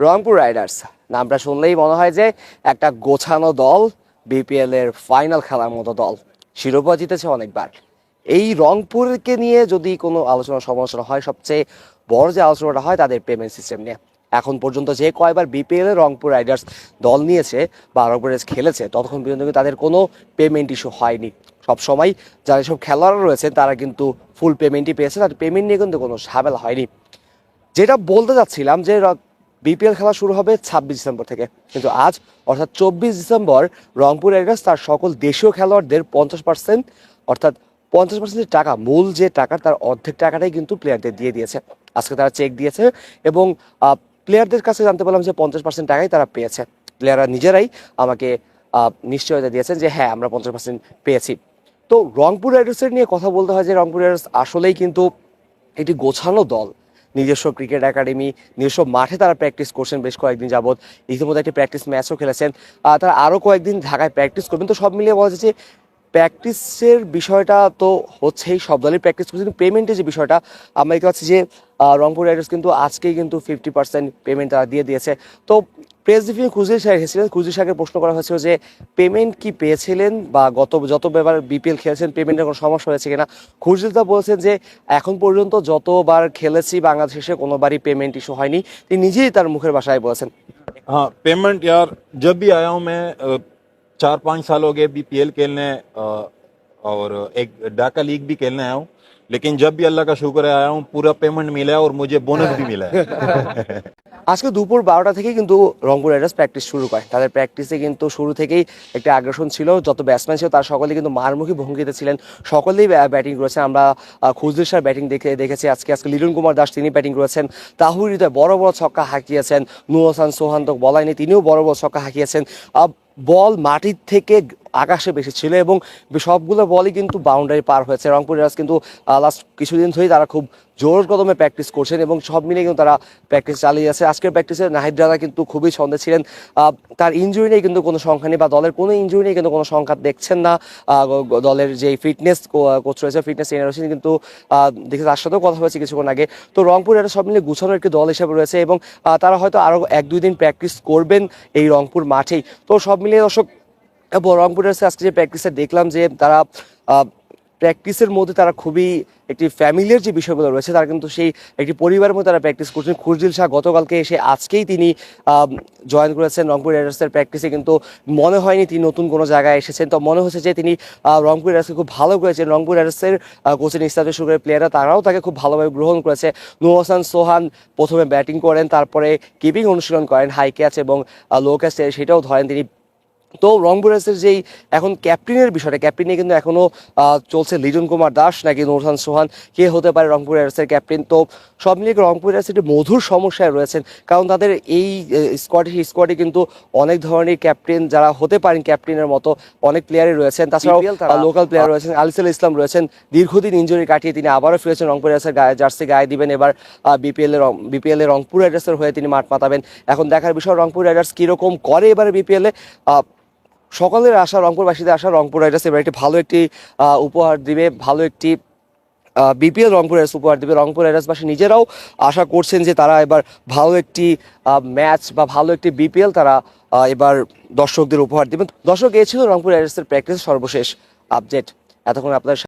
Rangpur Riders. নামটা শুনলেই মনে হয় যে একটা গোছানো দল বিপিএল এর ফাইনাল খেলার মতো দল। শিরোপা জিতেছে অনেকবার। এই রংপুরকে নিয়ে যদি কোনো আলোচনা সমালোচনা হয়, সবচেয়ে বড় যে আলোচনাটা হয়, তাদের পেমেন্ট সিস্টেম নিয়ে। এখন পর্যন্ত যে কয়বার বিপিএল এ রংপুর রাইডার্স দল নিয়েছে বা রংপুর রাইডার্স খেলেছে, ততক্ষণ পর্যন্ত কিন্তু তাদের কোনো পেমেন্ট ইস্যু হয়নি। সবসময় যারা সব খেলোয়াড়রা রয়েছেন, তারা কিন্তু ফুল পেমেন্টই পেয়েছে। তাদের পেমেন্ট নিয়ে কিন্তু কোনো ঝামেলা হয়নি। যেটা বলতে চাচ্ছিলাম যে বিপিএল খেলা শুরু হবে ছাব্বিশ ডিসেম্বর থেকে। কিন্তু আজ, অর্থাৎ চব্বিশ ডিসেম্বর, রংপুর রাইডার্স তার সকল দেশীয় খেলোয়াড়দের পঞ্চাশ পার্সেন্ট অর্থাৎ পঞ্চাশ পার্সেন্ট টাকা, মূল যে টাকা, তার অর্ধেক টাকাটাই কিন্তু প্লেয়ারদের দিয়ে দিয়েছে। আজকে তারা চেক দিয়েছে এবং প্লেয়ারদের কাছে জানতে পারলাম যে পঞ্চাশ পার্সেন্ট টাকাই তারা পেয়েছে। প্লেয়াররা নিজেরাই আমাকে নিশ্চয়তা দিয়েছেন যে হ্যাঁ আমরা পঞ্চাশ পার্সেন্ট পেয়েছি। তো রংপুর রাইডার্সের নিয়ে কথা বলতে হয় যে রংপুর রাইডার্স আসলেই কিন্তু একটি গোছানো দল। নিজস্ব ক্রিকেট একাডেমি নিজস্ব মাঠে তারা প্র্যাকটিস করছেন বেশ কয়েকদিন যাবৎ। ইতিমধ্যে একটি প্র্যাকটিস ম্যাচও খেলেছেন। তারা আরও কয়েকদিন ঢাকায় প্র্যাকটিস করবেন। তো সব মিলিয়ে বলা যাচ্ছে প্র্যাকটিসের বিষয়টা তো হচ্ছেই, সব দলই প্র্যাকটিস করছে। কিন্তু পেমেন্টের যে বিষয়টা, আমরা দেখতে পাচ্ছি যে রংপুর রাইডার্স কিন্তু আজকেই কিন্তু ফিফটি পার্সেন্ট পেমেন্ট তারা দিয়ে দিয়েছে। তো প্রেস ব্রিফিং খুজির সাহেব এসেছিলেন খুজির সাহেবকে প্রশ্ন করা হয়েছিল যে পেমেন্ট কি পেয়েছিলেন বা গত যত এবার বিপিএল খেলেছেন পেমেন্টের কোনো সমস্যা হয়েছে কিনা খুরজিদা বলছেন যে এখন পর্যন্ত যতবার খেলেছি বাংলাদেশে কোনোবারই পেমেন্ট ইস্যু হয়নি তিনি নিজেই তার মুখের ভাষায় বলেছেন हाँ पेमेंट यार जब भी आया हूँ मैं अ, चार पाँच साल हो गए बीपीएल खेलने अ, और एक डाका लीग भी खेलने आया हूँ लेकिन जब भी अल्लाह का शुक्र है आया हूँ पूरा पेमेंट मिला है और मुझे बोनस भी मिला है আজকে দুপুর বারোটা থেকে কিন্তু রংপুর রাইডার্স প্র্যাকটিস শুরু করে। তাদের প্র্যাকটিসে কিন্তু শুরু থেকেই একটা আগ্রাসন ছিল, যত ব্যাটসম্যান ছিল তার সকলেই কিন্তু মারমুখী ভঙ্গিতে ছিলেন। সকলেই ব্যাটিং করেছেন। আমরা খুজদির সার ব্যাটিং দেখে, দেখেছি আজকে আজকে লিলুন কুমার দাস তিনি ব্যাটিং করেছেন। তাহুর হৃদয় বড় বড় ছক্কা হাঁকিয়েছেন। নূর হাসান সোহান তো বলাই নেই তিনিও বড় বড় ছক্কা হাঁকিয়েছেন। বল মাটির থেকে আকাশে বেশি ছিল এবং সবগুলো বলই কিন্তু বাউন্ডারি পার হয়েছে। রংপুর রাইডার্স কিন্তু লাস্ট কিছুদিন ধরেই তারা খুব জোর কদমে প্র্যাকটিস করছেন এবং সব মিলিয়ে কিন্তু তারা প্র্যাকটিস চালিয়ে যাচ্ছে। আজকের প্র্যাকটিসে নাহিদ রানা কিন্তু খুবই ছন্দে ছিলেন। তার ইঞ্জুরি নেই কিন্তু কোনো সংখ্যা নেই বা দলের কোনো ইঞ্জুরি নেই কিন্তু কোনো সংখ্যা দেখছেন না। দলের যে ফিটনেস কোচ রয়েছে ফিটনেস ট্রেনার রয়েছেন, কিন্তু দেখে তার সাথেও কথা হয়েছে কিছুক্ষণ আগে। তো রংপুর এটা সব মিলিয়ে গুছানো একটি দল হিসেবে রয়েছে এবং তারা হয়তো আরও এক দুই দিন প্র্যাকটিস করবেন এই রংপুর মাঠেই। তো সব মিলিয়ে দর্শক রংপুরের আজকে যে প্র্যাকটিসে দেখলাম যে তারা প্র্যাকটিসের মধ্যে তারা খুবই একটি ফ্যামিলিয়ার যে বিষয়গুলো রয়েছে, তারা কিন্তু সেই একটি পরিবারের মধ্যে তারা প্র্যাকটিস করছেন। খুরজিল শাহ গতকালকে এসে আজকেই তিনি জয়েন করেছেন রংপুর রাইডার্সের প্র্যাকটিসে কিন্তু মনে হয়নি তিনি নতুন কোনো জায়গায় এসেছেন। তো মনে হচ্ছে যে তিনি রংপুর রাইডার্সকে খুব ভালো করেছেন। রংপুর রাইডার্সের কোচিং স্টাফের শুরু করে প্লেয়াররা তারাও তাকে খুব ভালোভাবে গ্রহণ করেছে। নূর সোহান প্রথমে ব্যাটিং করেন, তারপরে কিপিং অনুশীলন করেন হাই ক্যাচ এবং লো ক্যাচ সেটাও ধরেন তিনি তো রংপুরের যেই এখন ক্যাপ্টেনের বিষয়টা ক্যাপ্টেনে কিন্তু এখনও আহ, চলছে লিটন কুমার দাস নাকি নুরহান সোহান কে হতে পারে রংপুর রাইডার্সের ক্যাপ্টেন? তো সব মিলিয়ে রংপুর রাইডার্স একটি মধুর সমস্যায় রয়েছেন? কারণ তাদের এই স্কোয়াডে সেই স্কোয়াডে কিন্তু অনেক ধরনের ক্যাপ্টেন যারা হতে পারেন ক্যাপ্টেনের মতো অনেক প্লেয়ারই রয়েছেন। তাছাড়াও লোকাল প্লেয়ার রয়েছেন। আলিসুল ইসলাম রয়েছেন। দীর্ঘদিন ইঞ্জুরি কাটিয়ে তিনি আবারও ফিরেছেন রংপুর রাইডার্সের গায়ে জার্সি গায়ে দিবেন। এবার বিপিএল এর বিপিএল এর রংপুর রাইডার্সের হয়ে তিনি মাঠ মাতাবেন এখন দেখার বিষয় রংপুর রাইডার্স কীরকম করে এবারে বিপিএল এ সকলের আশা, রংপুরবাসীদের আশা, রংপুর রাইডার্স এবার একটি ভালো একটি উপহার দিবে, ভালো একটি বিপিএল রংপুর রাইডার্স উপহার দিবে। রংপুর রাইডার্সবাসী নিজেরাও আশা করছেন যে তারা এবার ভালো একটি ম্যাচ বা ভালো একটি বিপিএল তারা এবার দর্শকদের উপহার দিবেন। দর্শক, এ ছিল রংপুর রাইডার্সের প্র্যাকটিস সর্বশেষ আপডেট এতক্ষণ আপনাদের